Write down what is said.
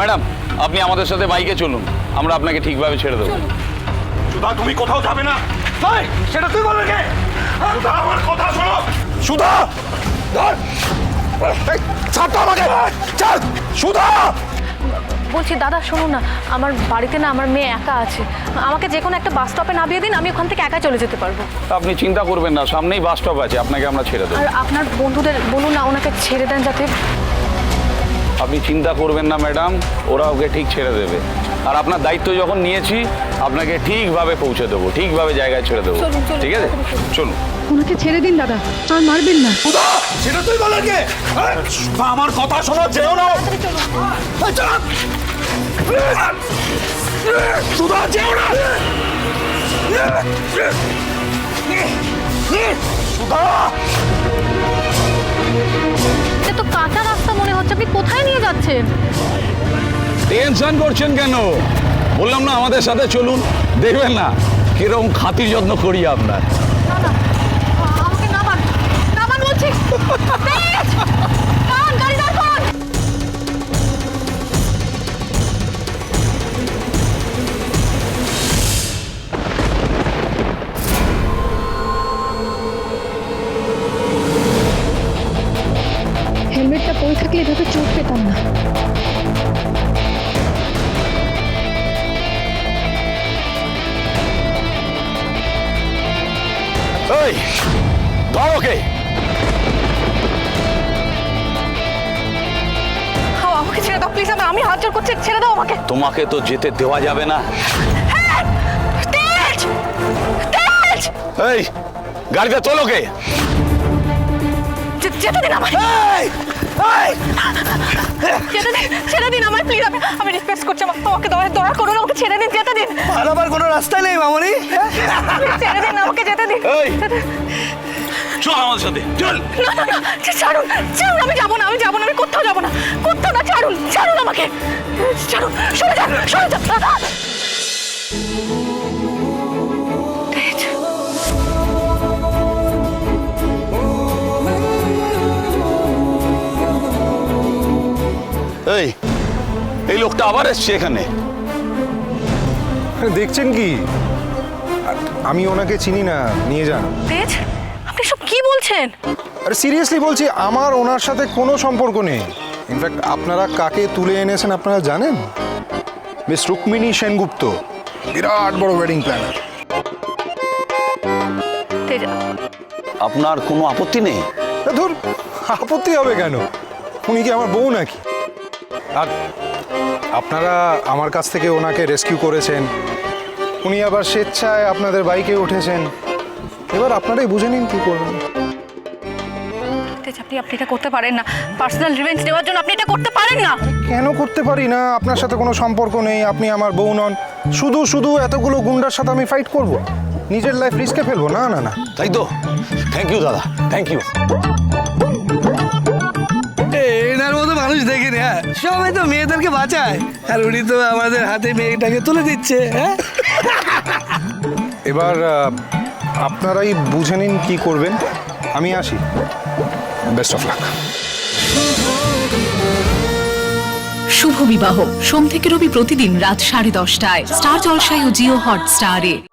Madam আপনি আমাদের সাথে বাইকে চলুন। আমরা আপনাকে ঠিকভাবে ছেড়ে দেবো। সুধা তুমি কোথাও যাবে না? তাই সেটা তুই বল কে সুধা আমার কথা শোনো। সুধা ধর। আমাকে। চল সুধা! বলছি দাদা শুনুন না। আমার বাড়িতে না আমার মেয়ে একা আছে। আমাকে যে কোনো একটা বাস স্টপে নামিয়ে দিন আমি ওখান থেকে একা চলে যেতে পারব। আপনি চিন্তা করবেন না সামনেই বাস স্টপ আছে আপনাকে আমরা ছেড়ে দেবো। আর আপনার বন্ধুদের বলুন না ওনাকে ছেড়ে দেন যাতে। আপনি চিন্তা করবেন না ম্যাডাম ওরা ওকে ঠিক ছেড়ে দেবে। আর আপনার দায়িত্ব যখন নিয়েছি আপনাকে ঠিকভাবে পৌঁছে দেবো ঠিকভাবে জায়গায় ছেড়ে দেবো। ঠিক আছে? চলুন ওনাকে ছেড়ে দিন দাদা। আর মারবেন না। সেটা তুই বল কে আমার কথা শোনো যেও না সুধা যেও না সুধা কাঁচা রাস্তা মনে হচ্ছে আপনি কোথায় নিয়ে যাচ্ছেন? টেনশন করছেন কেন? বললাম না আমাদের সাথে চলুন দেখবেন না কীরকম খাতির যত্ন করি আপনার না না আমাকে নামান নামান বলছি। এভাবে চোট পেতাম না। এই ধর ওকে। হাও, আমাকে ছেড়ে দাও প্লিজ আমি হাত জোর করছি ছেড়ে দাও আমাকে। তোমাকে তো যেতে দেওয়া যাবে না। তেজ! এই গাড়িতে তোলোকে যে- যেতে দিন আমায়। যেতে প্লিজ আমি আমি রিকোয়েস্ট করছি আমাকে আমাকে দয়া দয়া করুন আমাকে ছেড়ে দিন যেতে দিন। পালাবার কোনো রাস্তা নেই মামনি। Please, ছেড়ে দিন আমাকে যেতে দিন। চল আমাদের সাথে চল। না না না ছাড়ুন ছাড়ুন আমি যাব না আমি যাব না আমি কোথাও যাব না কোথাও না ছাড়ুন ছাড়ুন আমাকে। ছাড়ুন সরে যান সরে যান এই এই লোকটা আবার এসছে এখানে। দেখছেন কি? আমি ওনাকে চিনি না নিয়ে যান। তেজ আপনি সব কি বলছেন? আরে সিরিয়াসলি বলছি আমার ওনার সাথে কোনো সম্পর্ক নেই। ইনফ্যাক্ট আপনারা কাকে তুলে এনেছেন আপনারা জানেন? মিস রুক্মিণী সেনগুপ্ত বিরাট বড় ওয়েডিং প্ল্যানার তেজ আপনার কোনো আপত্তি নেই? ধর আপত্তি হবে কেন? উনি কি আমার বউ নাকি? আর আপনারা আমার কাছ থেকে ওনাকে রেস্কিউ করেছেন। উনি আবার স্বেচ্ছায় আপনাদের বাইকে উঠেছেন। এবার আপনারাই বুঝে নিন কী করবেন। আপনি আপনি এটা করতে পারেন না। পার্সোনাল রিভেঞ্জ নেওয়ার জন্য আপনি এটা করতে পারেন না। কেন করতে পারি না? আপনার সাথে কোনো সম্পর্ক নেই আপনি আমার বউ নন। শুধু শুধু এতগুলো গুন্ডার সাথে আমি ফাইট করব। নিজের লাইফ রিস্কে ফেলব। না না না। তাই তো? থ্যাংক ইউ দাদা। থ্যাংক ইউ তো মেয়েদেরকে বাঁচায়। আর উনি তো আমাদের হাতে মেয়েটাকে তুলে দিচ্ছে হ্যাঁ? এবার আপনারাই বুঝে নিন কী করবেন। আমি আসি। বেস্ট অফ লাক শুভ বিবাহ। সোম থেকে রবি প্রতিদিন রাত সাড়ে দশটায়। স্টার জলসায় ও জিও হটস্টারে।